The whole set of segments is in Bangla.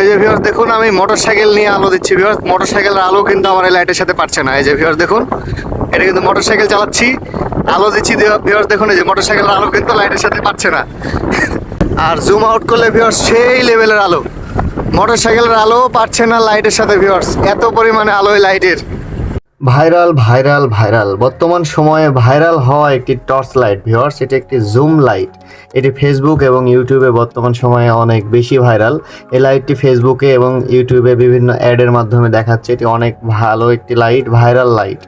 এই যে ভিউয়ার্স দেখুন, আমি মোটরসাইকেল নিয়ে আলো দিচ্ছি ভিউয়ার্স মোটরসাইকেলের আলো কিন্তু আমার এই লাইটের সাথে পারছে না। এই যে ভিউয়ার্স দেখুন, এটা কিন্তু মোটরসাইকেল চালাচ্ছি। আলো দিচ্ছি ভিউয়ার্স দেখুন, এই যে মোটরসাইকেলের আলো কিন্তু লাইটের সাথে পারছে না। আর জুম আউট করলে ভিউয়ার্স সেই লেভেলের আলো। মোটরসাইকেলের আলো পারছে না লাইটের সাথে ভিউয়ার্স এত পরিমাণে আলো লাইটের ভাইরাল ভাইরাল ভাইরাল। বর্তমান সময়ে ভাইরাল হওয়া একটি টর্চ লাইট ভিউয়ার্স এটি একটি জুম লাইট এটি ফেসবুক এবং ইউটিউবে বর্তমান সময়ে অনেক বেশি ভাইরাল। এই লাইটটি ফেসবুকে এবং ইউটিউবে বিভিন্ন অ্যাডের মাধ্যমে দেখাচ্ছে। এটি অনেক ভালো একটি লাইট ভাইরাল লাইট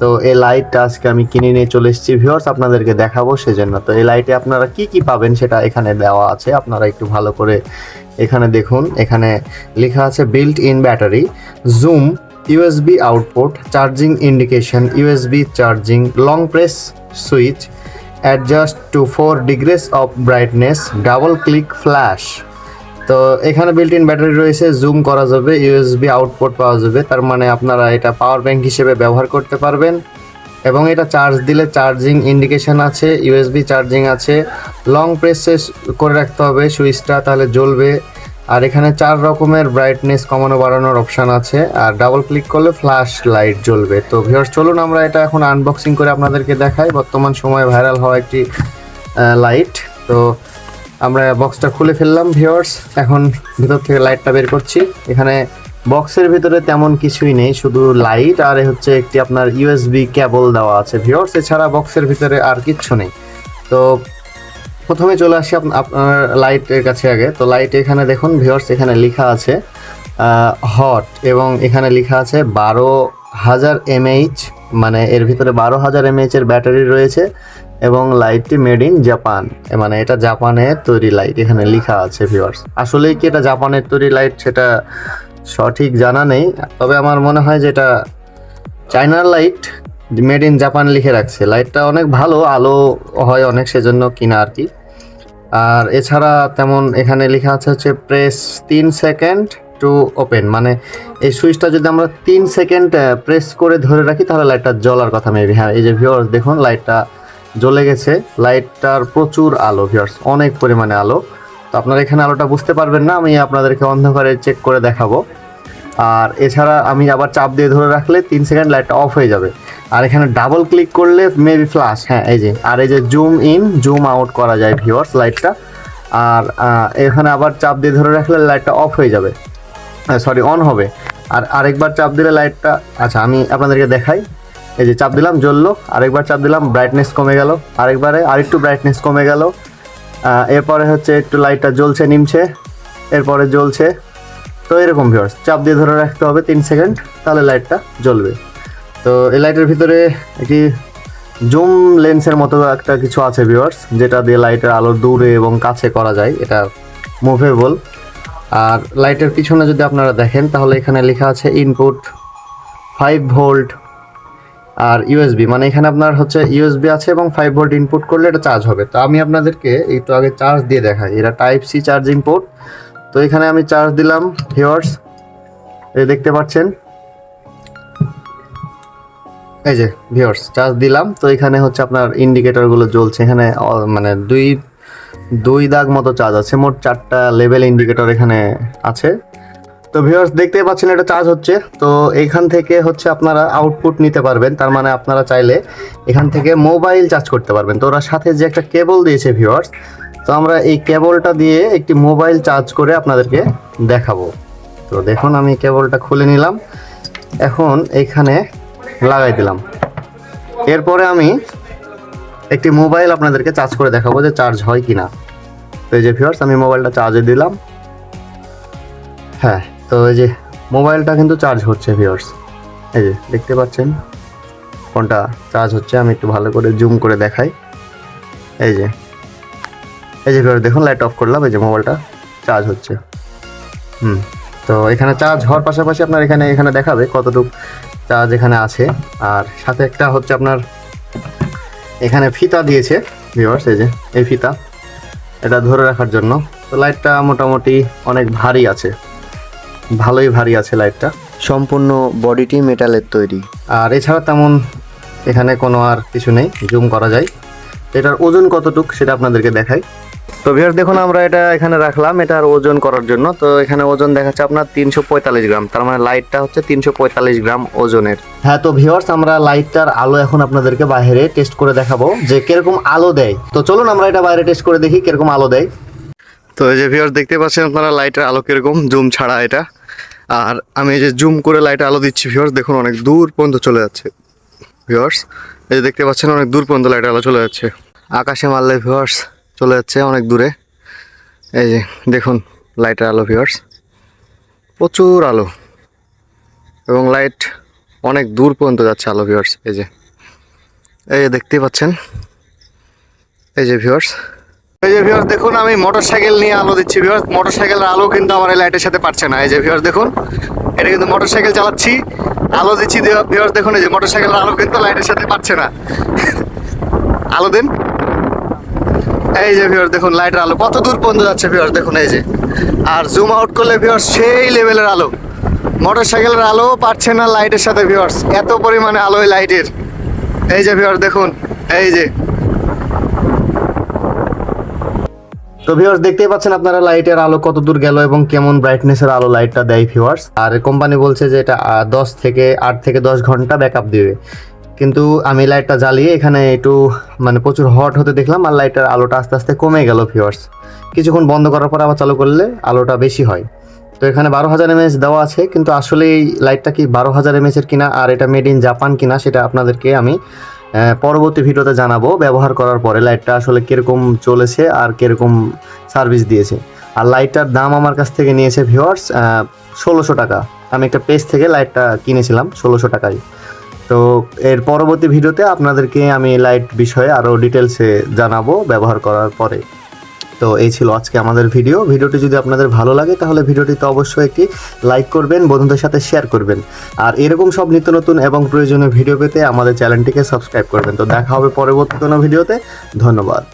তো এই লাইটটা আজকে আমি কিনে নিয়ে চলে এসেছি। ভিউয়ার্স আপনাদেরকে দেখাবো সেজন্য। তো এই লাইটে আপনারা কি কি পাবেন সেটা এখানে দেওয়া আছে। আপনারা একটু ভালো করে এখানে দেখুন। এখানে লেখা আছে built in battery zoom USB output charging indication USB charging long press switch adjust to four degrees of brightness double click flash তো এখানে বিল্ট ইন ব্যাটারি রয়েছে জুম করা যাবে ইউএসবি আউটপুট পাওয়া যাবে, তার মানে আপনারা এটা পাওয়ার ব্যাংক হিসেবে ব্যবহার করতে পারবেন। এবং এটা চার্জ দিলে চার্জিং ইন্ডিকেশন আছে ইউএসবি চার্জিং আছে লং প্রেসে করে রাখতে হবে, সুইচটা তাহলে জ্বলবে। আর এখানে চার রকমের ব্রাইটনেস কমানো বাড়ানোর অপশান আছে। আর ডাবল ক্লিক করলে ফ্ল্যাশ লাইট জ্বলবে। তো ভিউয়ার্স চলুন আমরা এটা এখন আনবক্সিং করে আপনাদেরকে দেখাই। বর্তমান সময়ে ভাইরাল হওয়া একটি লাইট তো আমরা বক্সটা খুলে ফেললাম ভিউয়ার্স এখন ভিতর থেকে লাইটটা বের করছি। এখানে বক্সের ভিতরে তেমন কিছুই নেই, শুধু লাইট আর হচ্ছে একটি আপনার ইউএসবি কেবল দেওয়া আছে ভিউয়ার্স এছাড়া বক্সের ভিতরে আর কিচ্ছু নেই। তো প্রথমে চলে আসি আপ- আপনার লাইটের কাছে আগে। তো লাইট এখানে দেখুন ভিউয়ার্স এখানে লেখা আছে হট এবং এখানে লেখা আছে বারো হাজার এমএইচ মানে এর ভিতরে বারো হাজার এমএইচ এর ব্যাটারি রয়েছে এবং লাইটটি মেড ইন জাপান মানে এটা জাপানের তৈরি লাইট এখানে লেখা আছে ভিউয়ার্স আসলেই কি এটা জাপানের তৈরি লাইট সেটা সঠিক জানা নেই, তবে আমার মনে হয় যে এটা চায়নার লাইট মেড ইন জাপান লিখে রাখছে। লাইটটা অনেক ভালো, আলো হয় অনেক সেজন্য কিনা আর কি। আর এছাড়া তেমন এখানে লেখা আছে হচ্ছে, প্রেস তিন সেকেন্ড টু ওপেন। মানে এই সুইচটা যদি আমরা তিন সেকেন্ড প্রেস করে ধরে রাখি, তাহলে লাইটটা জ্বলার কথা মেবি। হ্যাঁ এই যে ভিউয়ার্স দেখুন, লাইটটা জ্বলে গেছে। লাইটটার প্রচুর আলো ভিউয়ার্স অনেক পরিমাণে আলো। তো আপনারা এখানে আলোটা বুঝতে পারবেন না, আমি আপনাদেরকে অন্ধকারে চেক করে দেখাবো। আর এছাড়া আমি আবার চাপ দিয়ে ধরে রাখলে তিন সেকেন্ড লাইটটা অফ হয়ে যাবে। আর এখানে ডাবল ক্লিক করলে মেবি ফ্ল্যাশ হ্যাঁ এই যে, আর এই যে জুম ইন জুম আউট করা যায় ভিউয়ার্স লাইটটা আর এখানে আবার চাপ দিয়ে ধরে রাখলে লাইটটা অফ হয়ে যাবে। সরি অন হবে। আর আরেকবার চাপ দিলে লাইটটা আচ্ছা আমি আপনাদেরকে দেখাই। এই যে চাপ দিলাম, জ্বললো। আরেকবার চাপ দিলাম ব্রাইটনেস কমে গেল। আরেকবারে আরেকটু ব্রাইটনেস কমে গেল। এরপরে হচ্ছে একটু লাইটটা জ্বলছে, নিমছে। এরপরে জ্বলছে। তো এরকম ভিউয়ার্স চাপ দিয়ে ধরে রাখতে হবে তিন সেকেন্ড তাহলে লাইটটা জ্বলবে। তো এই লাইটের ভিতরে একটি জুম লেন্সের মতো একটা কিছু আছে ভিউয়ার্স যেটা দিয়ে লাইটের আলো দূরে এবং কাছে করা যায়, এটা মুভেবল আর লাইটের পিছনে যদি আপনারা দেখেন, তাহলে এখানে লেখা আছে ইনপুট ফাইভ ভোল্ট আর ইউএসবি মানে এখানে আপনার হচ্ছে ইউএসবি আছে এবং ফাইভ ভোল্ট ইনপুট করলে এটা চার্জ হবে। তো আমি আপনাদেরকে একটু আগে চার্জ দিয়ে দেখাই এটা টাইপ সি চার্জিং পোর্ট তো এখানে আমি চার্জ দিলাম ভিউয়ার্স এই দেখতে পাচ্ছেন। এই যে ভিউয়ার্স চার্জ দিলাম। তো এখানে হচ্ছে আপনার ইন্ডিকেটরগুলো জ্বলছে। এখানে মানে দুই দুই দাগ মতো চার্জ আছে। মোট চারটা লেভেল ইন্ডিকেটর এখানে আছে। তো ভিউয়ার্স দেখতেই পাচ্ছেন এটা চার্জ হচ্ছে। তো এইখান থেকে হচ্ছে আপনারা আউটপুট নিতে পারবেন। তার মানে আপনারা চাইলে এখান থেকে মোবাইল চার্জ করতে পারবেন। তো ওরা সাথে যে একটা কেবল দিয়েছে ভিউয়ার্স তো আমরা এই কেবলটা দিয়ে একটি মোবাইল চার্জ করে আপনাদেরকে দেখাবো। তো দেখুন, আমি কেবলটা খুলে নিলাম। এখন এখানে লাগাই দিলাম। এরপরে আমি একটি মোবাইল আপনাদেরকে চার্জ করে দেখাবো যে চার্জ হয় কি না তো এই যে ভিউয়ার্স আমি মোবাইলটা চার্জে দিলাম। হ্যাঁ তো এই যে মোবাইলটা কিন্তু চার্জ হচ্ছে ভিউয়ার্স এই যে দেখতে পাচ্ছেন, ফোনটা চার্জ হচ্ছে, আমি একটু ভালো করে জুম করে দেখাই। এই যে এই যে ভিউয়ার্স দেখুন লাইট অফ করলাম, এই যে মোবাইলটা চার্জ হচ্ছে। হুম, তো এখানে চার্জ হওয়ার পাশাপাশি আপনার এখানে এখানে দেখাবে কতটুকু চার্জ এখানে আছে। আর সাথে একটা হচ্ছে আপনার এখানে ফিতা দিয়েছে ভিউয়ার্স এই যে এই ফিতা। এটা ধরে রাখার জন্য। তো লাইটটা মোটামুটি অনেক ভারী আছে। ভালোই ভারী আছে লাইটটা সম্পূর্ণ বডিটি মেটালের তৈরি। আর এছাড়া তেমন এখানে কোনো আর কিছু নেই। জুম করা যায়। এটার ওজন কতটুক সেটা আপনাদেরকে দেখাই। তো ভিউয়ার্স দেখুন আমরা এটা এখানে রাখলাম এটার ওজন করার জন্য। তো এখানে ওজন দেখাচ্ছে আপনার তিনশো পঁয়তাল্লিশ গ্রাম তার মানে লাইটটা হচ্ছে তিনশো পঁয়তাল্লিশ গ্রাম ওজনের। হ্যাঁ তো ভিউয়ার্স আমরা লাইটটার আলো এখন আপনাদেরকে বাইরে টেস্ট করে দেখাবো যে কীরকম আলো দেয়। তো চলুন আমরা এটা বাইরে টেস্ট করে দেখি কীরকম আলো দেয়। তো এই যে ভিউয়ার্স দেখতে পাচ্ছেন আপনারা লাইটের আলো কীরকম জুম ছাড়া এটা। আর আমি এই যে জুম করে লাইটে আলো দিচ্ছি ভিউয়ার্স দেখুন অনেক দূর পর্যন্ত চলে যাচ্ছে। ভিউয়ার্স এই যে দেখতে পাচ্ছেন অনেক দূর পর্যন্ত লাইটের আলো চলে যাচ্ছে। আকাশে মারলে ভিউয়ার্স চলে যাচ্ছে অনেক দূরে। এই যে, দেখুন লাইটের আলো ভিউয়ার্স প্রচুর আলো। এবং লাইট অনেক দূর পর্যন্ত যাচ্ছে আলো ভিউয়ার্স এই যে। এই যে, দেখতেই পাচ্ছেন। এই যে ভিউয়ার্স এই যে ভিউয়ার্স দেখুন, আমি মোটর সাইকেল নিয়ে আলো দিচ্ছি ভিউয়ার্স মোটর সাইকেলের আলো কিন্তু আমার এই লাইটের সাথে পারছে না। এই যে ভিউয়ার্স দেখুন, এটা কিন্তু মোটর সাইকেল চালাচ্ছি। আলো দিচ্ছি ভিউয়ার্স দেখুন, এই যে মোটর সাইকেলের আলো কিন্তু লাইটের সাথে পারছে না। আলো দিন। এই যে ভিউয়ার্স দেখুন লাইটের আলো। কত দূর পর্যন্ত যাচ্ছে ভিউয়ার্স দেখুন, এই যে। আর জুম আউট করলে ভিউয়ার্স সেই লেভেলের আলো। মোটর সাইকেলের আলো পাচ্ছে না লাইটের সাথে ভিউয়ার্স এত পরিমাণে আলো লাইটের এই যে ভিউয়ার্স দেখুন, এই যে। তো ভিউয়ার্স দেখতেই পাচ্ছেন আপনারা লাইটের আলো কত দূর গেল এবং কেমন ব্রাইটনেসের আলো লাইটটা দেয় ভিউয়ার্স আর কোম্পানি বলছে যে এটা দশ থেকে আট থেকে দশ ঘণ্টা ব্যাকআপ দিবে। কিন্তু আমি লাইটটা জ্বালিয়ে এখানে একটু মানে প্রচুর হট হতে দেখলাম আর লাইটের আলোটা আস্তে আস্তে কমে গেল ভিউয়ার্স কিছুক্ষণ বন্ধ করার পর আবার চালু করলে আলোটা বেশি হয়। তো এখানে বারো হাজার এমএস দেওয়া আছে, কিন্তু আসলে এই লাইটটা কি বারো হাজার এমএসের কিনা আর এটা মেড ইন জাপান কিনা সেটা আপনাদেরকে আমি পরবর্তী ভিডিওতে জানাব ব্যবহার করার পরে লাইটটা আসলে কীরকম চলেছে আর কীরকম সার্ভিস দিয়েছে। আর লাইটটার দাম আমার কাছ থেকে নিয়েছে ভিওয়ার্স ষোলোশো টাকা। আমি একটা পেজ থেকে লাইটটা কিনেছিলাম, ষোলোশো টাকায়। তো এর পরবর্তী ভিডিওতে আপনাদেরকে আমি লাইট বিষয়ে আরও ডিটেলসে জানাব ব্যবহার করার পরে। তো এই ছিল আজকে আমাদের ভিডিও ভিডিওটি যদি আপনাদের ভালো লাগে, তাহলে ভিডিওটিতে অবশ্যই একটি লাইক করবেন, বন্ধুদের সাথে শেয়ার করবেন। আর এরকম সব নিত্য নতুন এবং প্রয়োজনীয় ভিডিও পেতে আমাদের চ্যানেলটিকে সাবস্ক্রাইব করবেন। তো দেখা হবে পরবর্তী কোনো ভিডিওতে ধন্যবাদ।